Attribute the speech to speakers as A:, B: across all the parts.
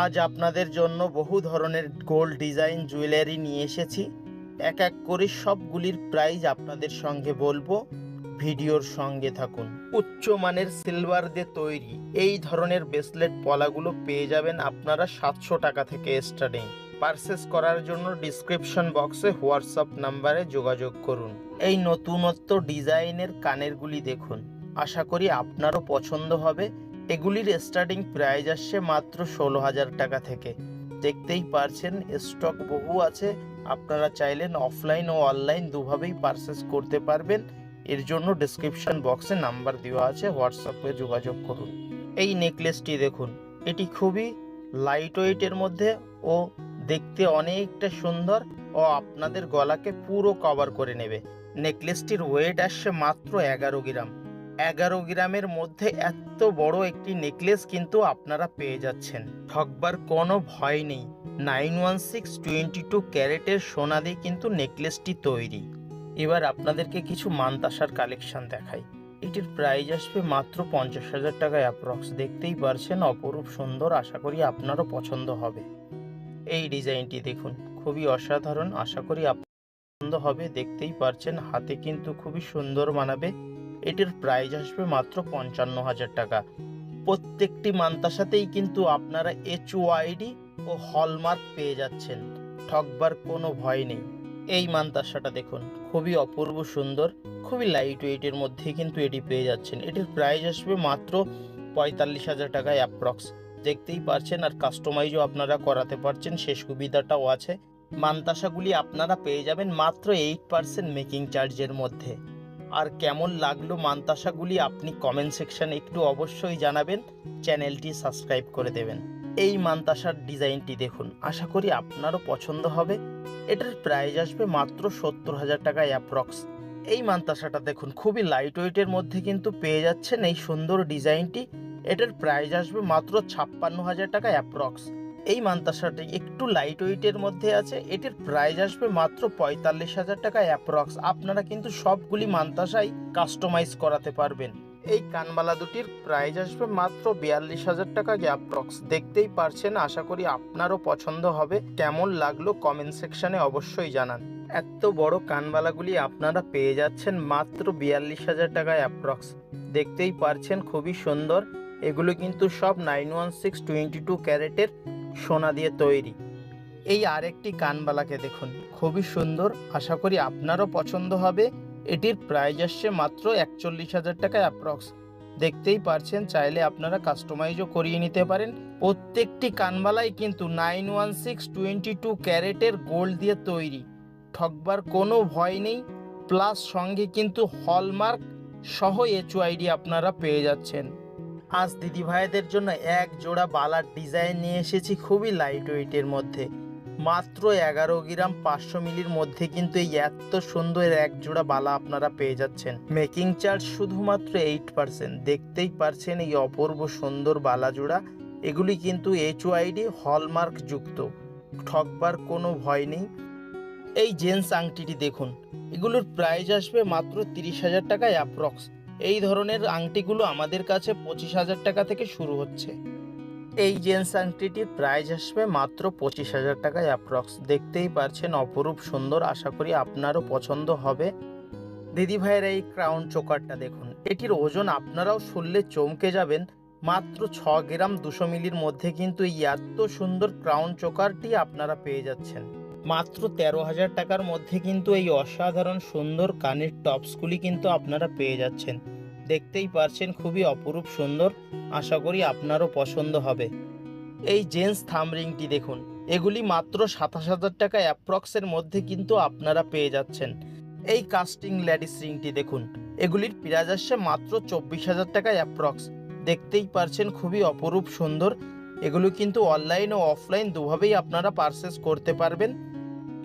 A: আজ আপনাদের জন্য বহু ধরনের গোল্ড ডিজাইন জুয়েলারি নিয়ে এসেছি। এক এক করে সবগুলির প্রাইস আপনাদের সঙ্গে বলব। ভিডিওর সঙ্গে থাকুন। উচ্চমানের সিলভার দিয়ে তৈরি। এই ধরনের ব্রেসলেট পলাগুলো পেয়ে যাবেন আপনারা সাতশো টাকা থেকে স্টার্টিং পারচেস করার জন্য ডিসক্রিপশন বক্সে হোয়াটসঅ্যাপ নাম্বারে যোগাযোগ করুন। এই নতুনত্ব ডিজাইনের কানেরগুলি দেখুন। আশা করি আপনারও পছন্দ হবে। এগুলির স্টার্টিং প্রাইস আসছে মাত্র ষোলো হাজার টাকা থেকে। দেখতেই পারছেন স্টক বহু আছে। আপনারা চাইলেন অফলাইন ও অনলাইন দুভাবেই পারচেস করতে পারবেন। এর জন্য ডিসক্রিপশন বক্সে নাম্বার দেওয়া আছে হোয়াটসঅ্যাপে যোগাযোগ করুন। এই নেকলেসটি দেখুন, এটি খুবই লাইট ওয়েটের মধ্যে ও দেখতে অনেকটা সুন্দর ও আপনাদের গলাকে পুরো কভার করে নেবে। নেকলেসটির ওয়েট আসছে মাত্র এগারো গ্রাম। এগারো গ্রামের মধ্যে এত বড় একটি নেকলেস কিন্তু আপনারা পেয়ে যাচ্ছেন। ঠকবার কোনো ভয় নেই। Nine one six twenty two ক্যারেটের সোনা দিয়ে কিন্তু নেকলেসটি তৈরি। এবার আপনাদেরকে কিছু মানতাসার কালেকশন দেখাই। এটির প্রাইস আসবে মাত্র পঞ্চাশ হাজার টাকায় অ্যাপ্রক্স। দেখতেই পারছেন, অপরূপ সুন্দর, আশা করি আপনারও পছন্দ হবে। এই ডিজাইনটি দেখুন, খুবই অসাধারণ, আশা করি আপনার পছন্দ হবে। দেখতেই পারছেন, হাতে কিন্তু খুবই সুন্দর মানাবে। এটির প্রাইস আসবে মাত্র পঞ্চান্ন হাজার টাকা। প্রত্যেকটি মান্তাসাতেই কিন্তু আপনারা এইচ ওয়াইডি ও হলমার্ক পেয়ে যাচ্ছেন। ঠকবার কোনো ভয় নেই। এই মান্তাসাটা দেখুন, খুবই অপূর্ব সুন্দর, খুবই লাইট ওয়েটের মধ্যে কিন্তু এটি পেয়ে যাচ্ছেন। এটির প্রাইস আসবে মাত্র পঁয়তাল্লিশ হাজার টাকায় অ্যাপ্রক্স দেখতেই পারছেন আর কাস্টমাইজও আপনারা করাতে পারছেন সে সুবিধাটাও আছে। মান্তাসাগুলি আপনারা পেয়ে যাবেন মাত্র এইট পার্সেন্ট মেকিং চার্জের মধ্যে। আর কেমন লাগল মান্তাসাগুলি আপনি কমেন্ট সেকশানে একটু অবশ্যই জানাবেন, চ্যানেলটি সাবস্ক্রাইব করে দেবেন। এই মান্তাসার ডিজাইনটি দেখুন, আশা করি আপনারও পছন্দ হবে। এটার প্রাইস আসবে মাত্র সত্তর হাজার টাকা অ্যাপ্রক্স এই মান্তাসাটা দেখুন, খুবই লাইট ওয়েটের মধ্যে কিন্তু পেয়ে যাচ্ছেন এই সুন্দর ডিজাইনটি। এটার প্রাইস আসবে মাত্র ছাপ্পান্ন হাজার টাকা অ্যাপ্রক্স এই মান্তাসাটি একটু লাইট ওয়েটের মধ্যে আছে। এটির প্রাইস আসবে মাত্র পঁয়তাল্লিশ হাজার টাকা অ্যাপ্রক্স আপনারা কিন্তু সবগুলি মান্তাসাই কাস্টমাইজ করাতে পারবেন। এই কানবালা দুটির প্রাইস আসবে মাত্র বিয়াল্লিশ হাজার টাকা অ্যাপ্রক্স দেখতেই পারছেন, আশা করি আপনারও পছন্দ হবে। কেমন লাগল কমেন্ট সেকশনে অবশ্যই জানান। এত বড় কানবালাগুলি আপনারা পেয়ে যাচ্ছেন মাত্র বিয়াল্লিশ হাজার টাকা অ্যাপ্রক্স দেখতেই পারছেন, খুবই সুন্দর। এগুলো কিন্তু সব nine one six twenty two ক্যারেটের সোনা দিয়ে তৈরি। এই আরেকটি কানবালাকে দেখুন। খুবই সুন্দর। আশা করি আপনারও পছন্দ হবে। এটির প্রাইস আসছে মাত্র একচল্লিশ হাজার টাকা অ্যাপ্রক্স দেখতেই পারছেন, চাইলে আপনারা কাস্টমাইজও করিয়ে নিতে পারেন। প্রত্যেকটি কানবালাই কিন্তু nine one six twenty two ক্যারেটের গোল্ড দিয়ে তৈরি। ঠকবার কোনো ভয় নেই। প্লাস সঙ্গে কিন্তু হলমার্ক সহ এইচওআইডি আপনারা পেয়ে যাচ্ছেন। আজ দিদি ভাইদের জন্য এক জোড়া বালার ডিজাইন নিয়ে এসেছি খুবই লাইট ওয়েটের মধ্যে। মাত্র এগারো গ্রাম পাঁচশো মিলির মধ্যে কিন্তু এই এত সুন্দর এক জোড়া বালা আপনারা পেয়ে যাচ্ছেন। মেকিং চার্জ শুধুমাত্র এইট পার্সেন্ট দেখতেই পারছেন এই অপূর্ব সুন্দর বালা জোড়া। এগুলি কিন্তু এইচ ওয়াইডি হলমার্ক যুক্ত। ঠকবার কোনো ভয় নেই। এই জেন্টস আংটিটি দেখুন। এগুলোর প্রাইস আসবে মাত্র তিরিশ হাজার টাকায় অ্যাপ্রক্স এই ধরনের আংটিগুলো আমাদের কাছে পঁচিশ হাজার টাকা থেকে শুরু হচ্ছে। এই জেন্স আংটিটির প্রাইস আসবে মাত্র পঁচিশ হাজার টাকায় অ্যাপ্রক্স দেখতেই পারছেন অপরূপ সুন্দর, আশা করি আপনারও পছন্দ হবে। দিদি ভাইয়ের এই ক্রাউন চোকারটা দেখুন, এটির ওজন আপনারাও শুনলে চমকে যাবেন। মাত্র ছ গ্রাম দুশো মিলির মধ্যে কিন্তু এই এত সুন্দর ক্রাউন চোকারটি আপনারা পেয়ে যাচ্ছেন। মাত্র তেরো হাজার টাকার মধ্যে কিন্তু এই অসাধারণ সুন্দর কানের টপসগুলি কিন্তু আপনারা পেয়ে যাচ্ছেন। দেখতেই পারছেন খুবই অপরূপ সুন্দর। আশা করি আপনারও পছন্দ হবে। এই জেন্টস থামরিংটি দেখুন। এগুলি মাত্র সাতাশ হাজার টাকা অ্যাপ্রক্সের মধ্যে কিন্তু আপনারা পেয়ে যাচ্ছেন। এই কাস্টিং ল্যাডিস রিংটি দেখুন। এগুলির প্রাইস আসছে মাত্র চব্বিশ হাজার টাকা অ্যাপ্রক্স। দেখতেই পারছেন খুবই অপরূপ সুন্দর। এগুলো কিন্তু অনলাইন ও অফলাইন দুভাবেই আপনারা পারচেস করতে পারবেন।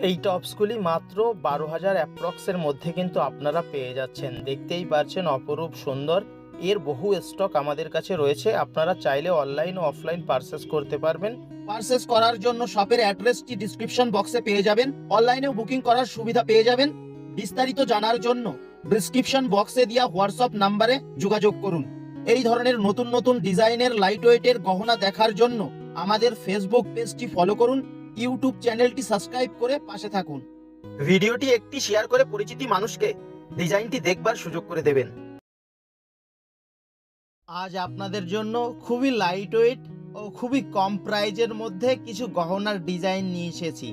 A: এই টপসগুলি মাত্র বারো হাজার অ্যাপ্রক্সের মধ্যে কিন্তু আপনারা পেয়ে যাচ্ছেন। দেখতেই পারছেন অপরূপ সুন্দর। এর বহু স্টক আমাদের কাছে রয়েছে। আপনারা চাইলে অনলাইন ও অফলাইন পারচেস করতে পারবেন।
B: পারচেস করার জন্য শপের অ্যাড্রেসটি ডিসক্রিপশন বক্সে পেয়ে যাবেন। অনলাইনেও বুকিং করার সুবিধা পেয়ে যাবেন। বিস্তারিত জানার জন্য ডিসক্রিপশন বক্সে দেওয়া হোয়াটসঅ্যাপ নাম্বারে যোগাযোগ করুন। এই ধরনের নতুন নতুন ডিজাইনের লাইট ওয়েটের গহনা দেখার জন্য আমাদের ফেসবুক পেজটি ফলো করুন। ইউটিউব চ্যানেলটি সাবস্ক্রাইব করে পাশে থাকুন।
A: ভিডিওটি একটি শেয়ার করে পরিচিতি মানুষকে ডিজাইনটি দেখবার সুযোগ করে দেবেন। আজ আপনাদের জন্য খুবই লাইট ওয়েট ও খুবই কম প্রাইজের মধ্যে কিছু গহনার ডিজাইন নিয়ে এসেছি।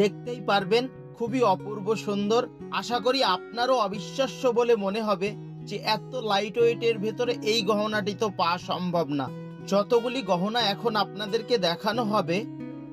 A: দেখতেই পারবেন খুবই অপূর্ব সুন্দর। আশা করি আপনারও অবিশ্বাস্য বলে মনে হবে যে এত লাইট ওয়েটের ভেতরে এই গহনাটি তো পাওয়া সম্ভব না। যতগুলি গহনা এখন আপনাদেরকে দেখানো হবে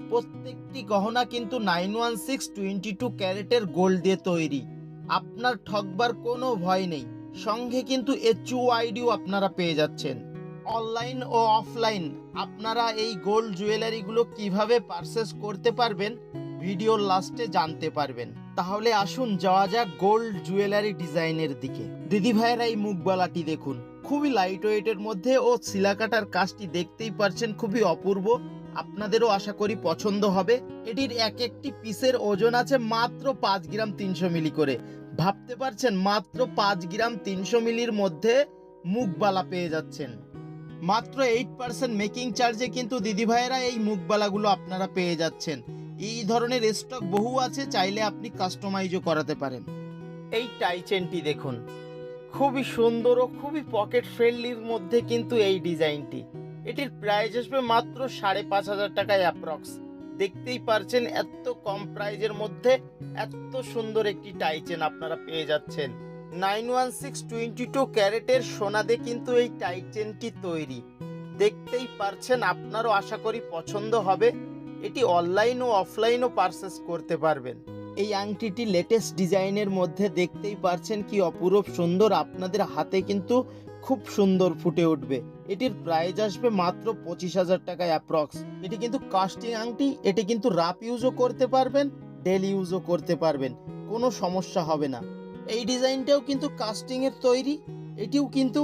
A: প্রত্যেকটি গহনা কিন্তু nine one six twenty two ক্যারেটের গোল্ড দিয়ে তৈরি। আপনার ঠকবার কোনো ভয় নেই। সঙ্গে কিন্তু এইচইউ আইডিও আপনারা পেয়ে যাচ্ছেন। অনলাইন ও অফলাইন আপনারা এই গোল্ড জুয়েলারিগুলো কীভাবে পারচেস করতে পারবেন ভিডিওর লাস্টে জানতে পারবেন। তাহলে আসুন যাওয়া যাক গোল্ড জুয়েলারি ডিজাইনের দিকে। দিদি ভাইয়েরা এই মুখবালাটি দেখুন। খুবই লাইট ওয়েটের মধ্যে ও সিলাকাটার কাজটি দেখতেই পারছেন খুবই অপূর্ব। আপনাদেরও আশা করি পছন্দ হবে। এটির এক একটি পিসের ওজন আছে মাত্র পাঁচ গ্রাম তিনশো মিলি করে। ভাবতে পারছেন, মাত্র পাঁচ গ্রাম তিনশো মিলির মধ্যে মুখবালা পেয়ে যাচ্ছেন। মাত্র এইট পার্সেন্ট মেকিং চার্জে কিন্তু দিদি ভাইয়েরা এই মুখবালাগুলো আপনারা পেয়ে যাচ্ছেন। এই ধরনের স্টক বহু আছে, চাইলে আপনি কাস্টমাইজও করাতে পারেন। এই টাইচেনটি দেখুন। খুবই সুন্দর ও খুবই পকেট ফ্রেন্ডলির মধ্যে কিন্তু এই ডিজাইনটি এটির প্রাইস আসবে মাত্র সাড়ে পাঁচ হাজার টাকায় অ্যাপ্রক্স দেখতেই পারছেন এত কম প্রাইজের মধ্যে এত সুন্দর একটি টাই চেন আপনারা পেয়ে যাচ্ছেন। Nine one six twenty two ক্যারেটের সোনা সোনাদে কিন্তু এই টাই চেনটি তৈরি। দেখতেই পারছেন আপনারও আশা করি পছন্দ হবে। এটি অনলাইন ও অফলাইনও পারচেস করতে পারবেন। এই আংটিটি লেটেস্ট ডিজাইনের মধ্যে দেখতেই পারছেন কি অপূরব সুন্দর। আপনাদের হাতে কিন্তু খুব সুন্দর ফুটে উঠবে। এটির প্রাইস আসবে মাত্র পঁচিশ হাজার টাকায় অ্যাপ্রক্স এটি কিন্তু কাস্টিং আংটি, এটি কিন্তু রাপ ইউজও করতে পারবেন ডেলি ইউজও করতে পারবেন, কোনো সমস্যা হবে না। এই ডিজাইনটাও কিন্তু কাস্টিং এর তৈরি, এটিও কিন্তু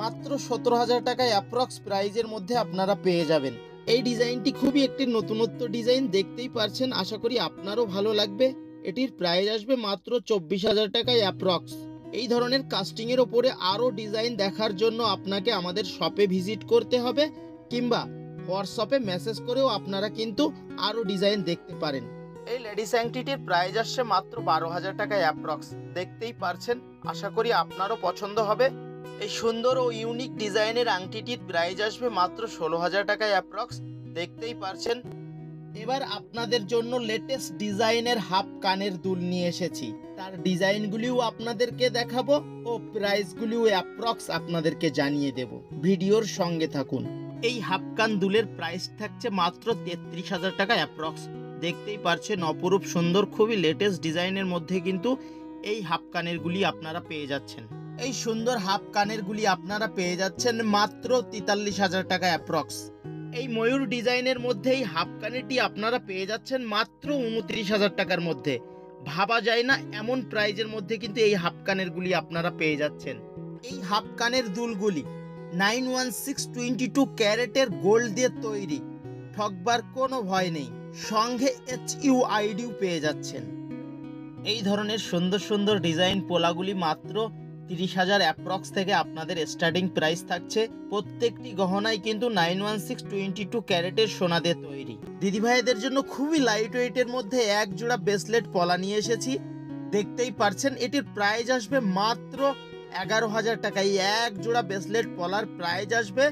A: মাত্র সতেরো হাজার টাকায় অ্যাপ্রক্স প্রাইজের মধ্যে আপনারা পেয়ে যাবেন। এই ডিজাইনটি খুবই একটি নতুনত্ব ডিজাইন, দেখতেই পারছেন, আশা করি আপনারও ভালো লাগবে। এটির প্রাইস আসবে মাত্র চব্বিশ হাজার টাকায় অ্যাপ্রক্স এই ধরনের কাস্টিং এর ওপরে আরও ডিজাইন দেখার জন্য আপনাকে আমাদের শপে ভিজিট করতে হবে, কিংবা হোয়াটসঅ্যাপে মেসেজ করেও আপনারা কিন্তু আরও ডিজাইন দেখতে পারেন। এই লেডিস অ্যাংটিটির প্রাইস আসছে মাত্র বারো হাজার টাকায় অ্যাপ্রক্স দেখতেই পারছেন, আশা করি আপনারও পছন্দ হবে। এই সুন্দর ও ইউনিক ডিজাইনের আংটিটির প্রাইস আসবে মাত্র ষোলো হাজার টাকায় অ্যাপ্রক্স দেখতেই পারছেন এবার আপনাদের জন্য লেটেস্ট ডিজাইনের হাফ কানের দুল নিয়ে এসেছি। তার ডিজাইনগুলিও আপনাদেরকে দেখাবো ও প্রাইসগুলিও অ্যাপ্রক্স আপনাদেরকে জানিয়ে দেব। ভিডিওর সঙ্গে থাকুন। এই হাফ কান দুলের প্রাইস থাকছে মাত্র তেত্রিশ হাজার টাকা অ্যাপ্রক্স দেখতেই পারছেন, অপরূপ সুন্দর, খুবই লেটেস্ট ডিজাইনের মধ্যে কিন্তু এই হাফ কানেরগুলি আপনারা পেয়ে যাচ্ছেন। এই সুন্দর হাফ কানেরগুলি আপনারা পেয়ে যাচ্ছেন মাত্র তেতাল্লিশ হাজার টাকা অ্যাপ্রক্স এই ময়ূর ডিজাইনের মধ্যেই হাফ কানেরটি আপনারা পেয়ে যাচ্ছেন মাত্র উনত্রিশ হাজার টাকার মধ্যে। ভাবা যায় না, এমন প্রাইজের মধ্যে কিন্তু এই হাফ কানেরগুলি আপনারা পেয়ে যাচ্ছেন। এই হাফ কানের দুলগুলি nine one six twenty two ক্যারেটের গোল্ড দিয়ে তৈরি। ঠকবার কোনো ভয় নেই, সঙ্গে এইচ ইউ আইডিও পেয়ে যাচ্ছেন। এই ধরনের সুন্দর সুন্দর ডিজাইন পোলাগুলি মাত্র তিরিশ হাজার অ্যাপ্রক্স থেকে আপনাদের স্টার্টিং প্রাইস থাকছে। প্রত্যেকটি গহনাই কিন্তু nine one six twenty two ক্যারেটের সোনা দিয়ে তৈরি। দিদিভাইদের জন্য খুবই লাইট ওয়েটের মধ্যে এক জোড়া ব্রেসলেট পলা নিয়ে এসেছি। দেখতেই পারছেন, এটির প্রাইস আসবে মাত্র এগারো হাজার টাকা। এই এক জোড়া ব্রেসলেট পলার প্রাইস আসবে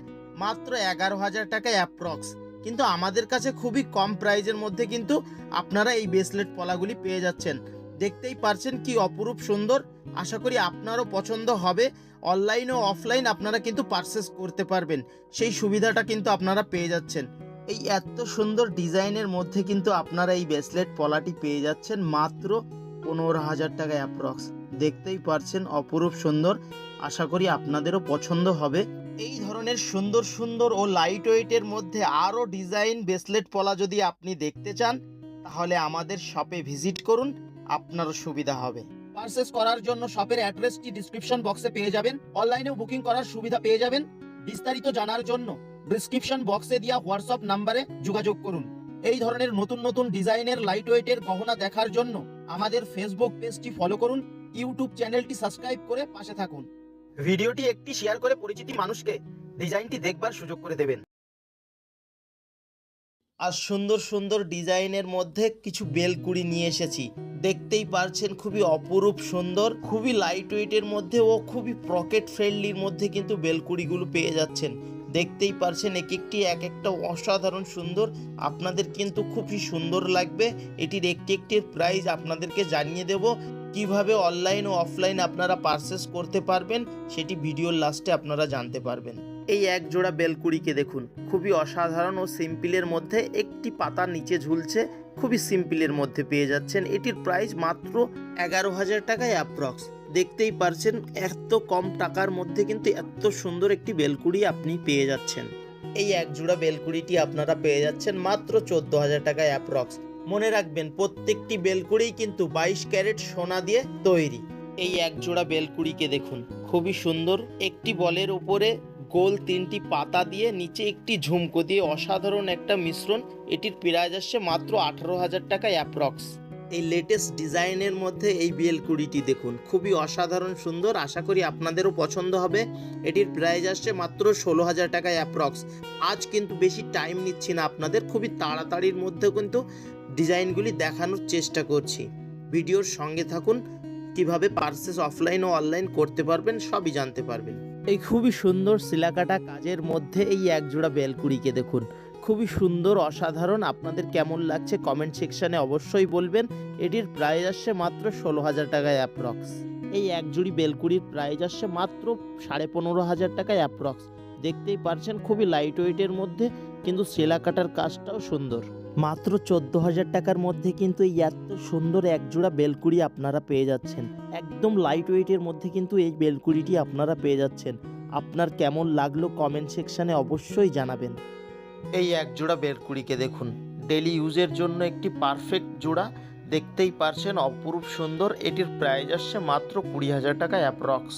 A: মাত্র এগারো হাজার টাকা অ্যাপ্রক্স কিন্তু আমাদের কাছে খুবই কম প্রাইজের মধ্যে কিন্তু আপনারা এই ব্রেসলেট পলাগুলি পেয়ে যাচ্ছেন। দেখতেই পারছেন কি অপরূপ সুন্দর। আশা করি আপনারও পছন্দ হবে। অনলাইন ও অফলাইন আপনারা কিন্তু পারচেস করতে পারবেন। সেই সুবিধাটা কিন্তু আপনারা পেয়ে যাচ্ছেন। এই এত সুন্দর ডিজাইনের মধ্যে কিন্তু আপনারা এই ব্রেসলেট পলাটি পেয়ে যাচ্ছেন মাত্র পনেরো হাজার টাকা অ্যাপ্রক্স দেখতেই পারছেন অপরূপ সুন্দর। আশা করি আপনাদেরও পছন্দ হবে। এই ধরনের সুন্দর সুন্দর ও লাইট ওয়েটের মধ্যে আরও ডিজাইন ব্রেসলেট পলা যদি আপনি দেখতে চান, তাহলে আমাদের শপে ভিজিট করুন। আপনারও সুবিধা হবে। পারচেস করার জন্য শপের অ্যাড্রেসটি ডিসক্রিপশন বক্সে পেয়ে যাবেন? অনলাইনেও বুকিং করার সুবিধা পেয়ে যাবেন। বিস্তারিত জানার জন্য ডিসক্রিপশন বক্সে দেওয়া হোয়াটসঅ্যাপ নাম্বারে যোগাযোগ করুন। এই ধরনের নতুন নতুন ডিজাইনের লাইট ওয়েটের গহনা দেখার জন্য আমাদের ফেসবুক পেজটি ফলো করুন ইউটিউব চ্যানেলটি সাবস্ক্রাইব করে পাশে থাকুন। ভিডিওটি একটি শেয়ার করে পরিচিতি মানুষকে ডিজাইনটি দেখবার সুযোগ করে দেবেন। আর সুন্দর সুন্দর ডিজাইনের মধ্যে কিছু বেলকুড়ি নিয়ে এসেছি। দেখতেই পারছেন খুবই অপরূপ সুন্দর, খুবই লাইট ওয়েটের মধ্যে ও খুবই পকেট ফ্রেন্ডলির মধ্যে কিন্তু বেলকুড়িগুলো পেয়ে যাচ্ছেন। দেখতেই পারছেন এক একটি এক একটা অসাধারণ সুন্দর, আপনাদের কিন্তু খুবই সুন্দর লাগবে। এটির একটি একটির প্রাইস আপনাদেরকে জানিয়ে দেব, কীভাবে অনলাইন ও অফলাইন আপনারা পারচেস করতে পারবেন, সেটি ভিডিওর লাস্টে আপনারা জানতে পারবেন। এই এক জোড়া বেলকুড়িকে দেখুন। খুবই অসাধারণ ও সিম্পলের মধ্যে একটি পাতা নিচে ঝুলছে, খুবই সিম্পলের মধ্যে পেয়ে যাচ্ছেন। এটির প্রাইস মাত্র এগারো হাজার টাকায় অ্যাপ্রক্স দেখতেই পারছেন, এত কম টাকার মধ্যে কিন্তু এত সুন্দর একটি বেলকুড়ি আপনি পেয়ে যাচ্ছেন। এই এক জোড়া বেলকুড়িটি আপনারা পেয়ে যাচ্ছেন মাত্র চোদ্দ হাজার টাকায় অ্যাপ্রক্স মনে রাখবেন, প্রত্যেকটি বেলকুড়িই কিন্তু বাইশ ক্যারেট সোনা দিয়ে তৈরি। এই এক জোড়া বেলকুড়িকে দেখুন, খুবই সুন্দর। একটি বলের উপরে গোল তিনটি পাতা দিয়ে নিচে একটি ঝুমকো দিয়ে অসাধারণ একটা মিশ্রণ। এটির প্রাইস আসছে মাত্র আঠারো হাজার টাকা অ্যাপ্রক্স এই লেটেস্ট ডিজাইনের মধ্যে এই বেলকুড়িটি দেখুন, খুবই অসাধারণ সুন্দর, আশা করি আপনাদেরও পছন্দ হবে। এটির প্রাইস আসছে মাত্র ষোলো হাজার টাকায় অ্যাপ্রক্স আজ কিন্তু বেশি টাইম নিচ্ছি না আপনাদের, খুবই তাড়াতাড়ির মধ্যে কিন্তু ডিজাইনগুলি দেখানোর চেষ্টা করছি। ভিডিওর সঙ্গে থাকুন, কীভাবে পার্সেস অফলাইন ও অনলাইন করতে পারবেন সবই জানতে পারবেন। এই খুবই সুন্দর সিলাকাটা কাজের মধ্যে এই একজোড়া বেলকুড়িকে দেখুন। খুবই সুন্দর, অসাধারণ। আপনাদের কেমন লাগছে কমেন্ট সেকশনে অবশ্যই বলবেন। এটির প্রাইস আসছে মাত্র ষোলো হাজার টাকায় অ্যাপ্রক্স এই এক জুড়ি বেলকুড়ির প্রাইস আসছে মাত্র সাড়ে পনেরো হাজার টাকায় অ্যাপ্রক্স দেখতেই পারছেন, খুবই লাইট ওয়েটের মধ্যে, কিন্তু সেলা কাটার কাজটাও সুন্দর। মাত্র চোদ্দ হাজার টাকার মধ্যে কিন্তু এই এত সুন্দর এক জোড়া বেলকুড়ি আপনারা পেয়ে যাচ্ছেন। একদম লাইট ওয়েটের মধ্যে কিন্তু এই বেলকুড়িটি আপনারা পেয়ে যাচ্ছেন। আপনার কেমন লাগল কমেন্ট সেকশানে অবশ্যই জানাবেন। এই এক জোড়া বেলকুড়িকে দেখুন। ডেলি ইউজের জন্য একটি পারফেক্ট জোড়া। দেখতেই পারছেন অপরূপ সুন্দর। এটির প্রাইস আসছে মাত্র কুড়ি হাজার টাকা অ্যাপ্রক্স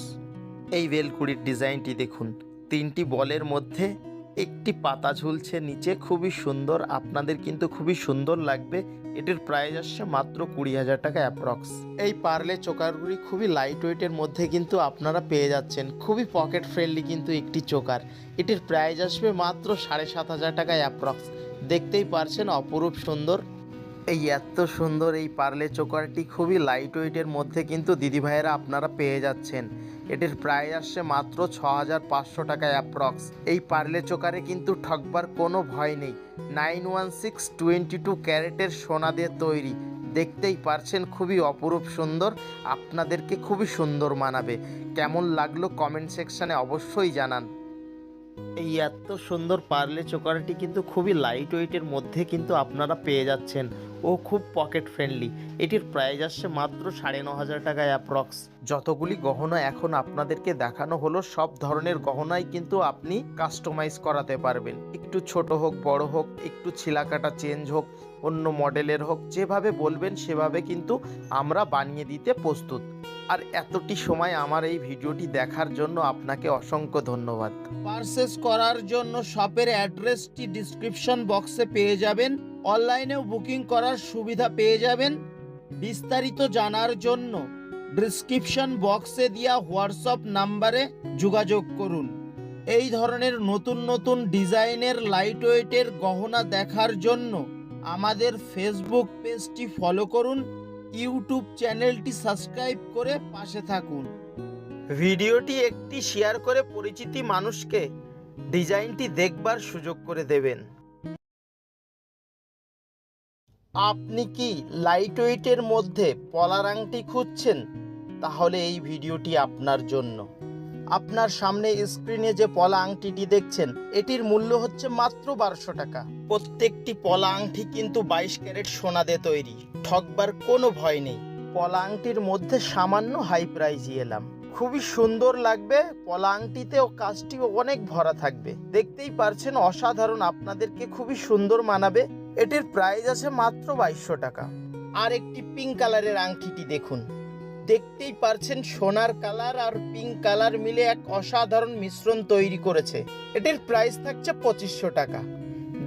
A: এই বেলকুড়ির ডিজাইনটি দেখুন। তিনটি বলের মধ্যে একটি পাতা ঝুলছে নিচে, খুবই সুন্দর। আপনাদের কিন্তু খুবই সুন্দর লাগবে। এটির প্রাইস আসছে মাত্র কুড়ি হাজার টাকা অ্যাপ্রক্স এই পার্লে চোকারগুলি খুবই লাইট ওয়েটের মধ্যে কিন্তু আপনারা পেয়ে যাচ্ছেন। খুবই পকেট ফ্রেন্ডলি কিন্তু একটি চোকার। এটির প্রাইস আসবে মাত্র সাড়ে সাত হাজার টাকা অ্যাপ্রক্স দেখতেই পারছেন, অপরূপ সুন্দর। এই এত সুন্দর এই পার্লে চোকারটি খুবই লাইট ওয়েটের মধ্যে কিন্তু দিদিভাইয়েরা আপনারা পেয়ে যাচ্ছেন। এটির প্রাইস আসছে মাত্র ছ হাজার পাঁচশো টাকায় অ্যাপ্রক্স এই পার্লে চোকারে কিন্তু ঠকবার কোনো ভয় নেই। Nine one six twenty two ক্যারেটের সোনা দিয়ে তৈরি। দেখতেই পারছেন খুবই অপরূপ সুন্দর, আপনাদেরকে খুবই সুন্দর মানাবে। কেমন লাগল কমেন্ট সেকশানে অবশ্যই জানান। এই এত সুন্দর পার্লে চোকারটি কিন্তু খুবই লাইট ওয়েটের মধ্যে কিন্তু আপনারা পেয়ে যাচ্ছেন। ও খুব পকেট ফ্রেন্ডলি এটির প্রাইস আসছে মাত্র সাড়ে ন হাজার টাকায় অ্যাপ্রক্স যতগুলি গহনা এখন আপনাদেরকে দেখানো হলো, সব ধরনের গহনাই কিন্তু আপনি কাস্টমাইজ করাতে পারবেন। একটু ছোট হোক, বড় হোক, একটু ছিলাকাটা চেঞ্জ হোক, অন্য মডেলের হোক, যেভাবে বলবেন সেভাবে কিন্তু আমরা বানিয়ে দিতে প্রস্তুত। আর এতটি সময় আমার এই ভিডিওটি দেখার জন্য আপনাকে অসংখ্য ধন্যবাদ। পারচেস করার জন্য শপের অ্যাড্রেসটি ডিসক্রিপশন বক্সে পেয়ে যাবেন, অনলাইনেও বুকিং করার সুবিধা পেয়ে যাবেন। বিস্তারিত জানার জন্য ডিসক্রিপশন বক্সে দেওয়া হোয়াটসঅ্যাপ নাম্বারে যোগাযোগ করুন। এই ধরনের নতুন নতুন ডিজাইনের লাইট ওয়েটের গহনা দেখার জন্য আমাদের ফেসবুক পেজটি ফলো করুন। ইউটিউব চ্যানেলটি সাবস্ক্রাইব করে পাশে থাকুন। ভিডিওটি একটি শেয়ার করে পরিচিতি মানুষকে ডিজাইনটি দেখবার সুযোগ করে দেবেন। আপনি কি লাইট ওয়েটের মধ্যে পলার আংটি খুঁজছেন? তাহলে এই ভিডিওটি আপনার জন্য। আপনার সামনে স্ক্রিনে যে পলা আংটিটি দেখছেন, এটির মূল্য হচ্ছে মাত্র বারোশো টাকা। প্রত্যেকটি পলা আংটি কিন্তু বাইশ ক্যারেট সোনা দিয়ে তৈরি। ঠকবার কোনো ভয় নেই। পলা আংটির মধ্যে সামান্য হাই প্রাইজই এলাম। খুবই সুন্দর লাগবে, পলা আংটিতেও কাজটি অনেক ভরা থাকবে। দেখতেই পারছেন, অসাধারণ আপনাদেরকে খুবই সুন্দর মানাবে। এটির প্রাইস আছে মাত্র বাইশশো টাকা। আর একটি পিঙ্ক কালারের আংটিটি দেখুন। দেখতেই পারছেন সোনার কালার আর পিঙ্ক কালার মিলে এক অসাধারণ মিশ্রণ তৈরি করেছে। এটির প্রাইস থাকছে পঁচিশশো টাকা।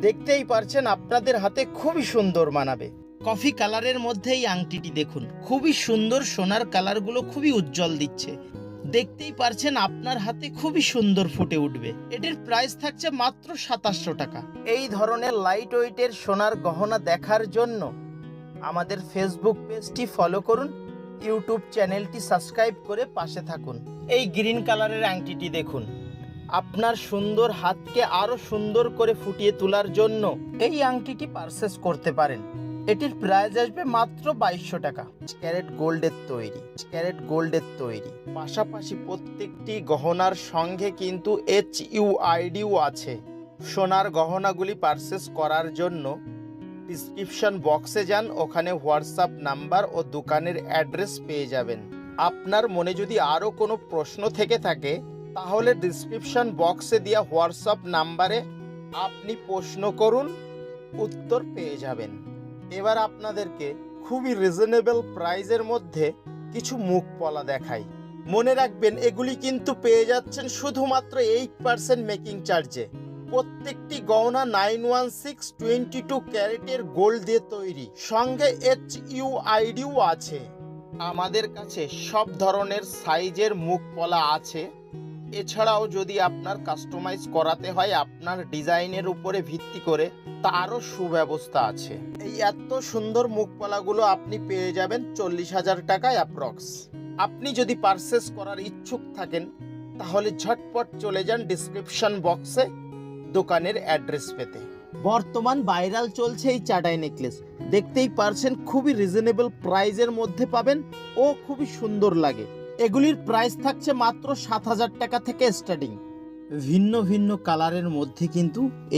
A: দেখতেই পারছেন আপনাদের হাতে খুবই সুন্দর মানাবে। কফি কালারের মধ্যে এই আংটিটি দেখুন, খুবই সুন্দর সোনার কালারগুলো খুবই উজ্জ্বল দিচ্ছে। দেখতেই পারছেন আপনার হাতে খুবই সুন্দর ফুটে উঠবে। এটির প্রাইস থাকছে মাত্র সাতাশশো টাকা। এই ধরনের লাইট ওয়েটের সোনার গহনা দেখার জন্য আমাদের ফেসবুক পেজটি ফলো করুন। ইউটিউব চ্যানেলটি সাবস্ক্রাইব করে পাশে থাকুন। এই গ্রিন কালারের আংটিটি দেখুন। আপনার সুন্দর হাতকে আরও সুন্দর করে ফুটিয়ে তোলার জন্য এই আংটিটি পারচেস করতে পারেন। এটির প্রাইস আসবে মাত্র বাইশশো টাকা। ক্যারেট গোল্ডের তৈরি। ক্যারেট গোল্ডের তৈরি। পাশাপাশি প্রত্যেকটি গহনার সঙ্গে কিন্তু এইচ ইউ আইডিও আছে। সোনার গহনাগুলি পারচেস করার জন্য ডিসক্রিপশন বক্সে যান, ওখানে হোয়াটসঅ্যাপ নাম্বার ও দোকানের অ্যাড্রেস পেয়ে যাবেন। আপনার মনে যদি আরও কোনো প্রশ্ন থেকে থাকে, তাহলে ডিসক্রিপশন বক্সে দেওয়া হোয়াটসঅ্যাপ নাম্বারে আপনি প্রশ্ন করুন, উত্তর পেয়ে যাবেন। এবার আপনাদেরকে খুবই রিজনেবল প্রাইজের মধ্যে কিছু মুখ পলা দেখাই। মনে রাখবেন, এগুলি কিন্তু পেয়ে যাচ্ছেন শুধুমাত্র এইট পার্সেন্ট মেকিং চার্জে প্রত্যেকটি গহনা nine one six twenty two ক্যারেটের গোল্ড দিয়ে তৈরি। সঙ্গে এইচ ইউ আইডিও আছে। আমাদের কাছে সব ধরনের সাইজের মুখ পলা আছে। এছাড়াও যদি আপনার কাস্টমাইজ করাতে হয়, আপনার ডিজাইনের উপরে ভিত্তি করে তারও সুব্যবস্থা আছে। এই এত সুন্দর মুখপালাগুলো আপনি পেয়ে যাবেন চল্লিশ হাজার টাকায় অ্যাপ্রক্স আপনি যদি পারচেস করার ইচ্ছুক থাকেন, তাহলে ঝটপট চলে যান ডিসক্রিপশন বক্সে দোকানের অ্যাড্রেস পেতে। বর্তমান ভাইরাল চলছে এই চাটাই নেকলেস দেখতেই পারছেন, খুবই রিজনেবল প্রাইজের মধ্যে পাবেন ও খুবই সুন্দর লাগে। এগুলির প্রাইস থাকছে মাত্র সাত হাজার টাকা থেকে স্টার্টিং ভিন্ন ভিন্ন কালারের মধ্যে কিন্তু এই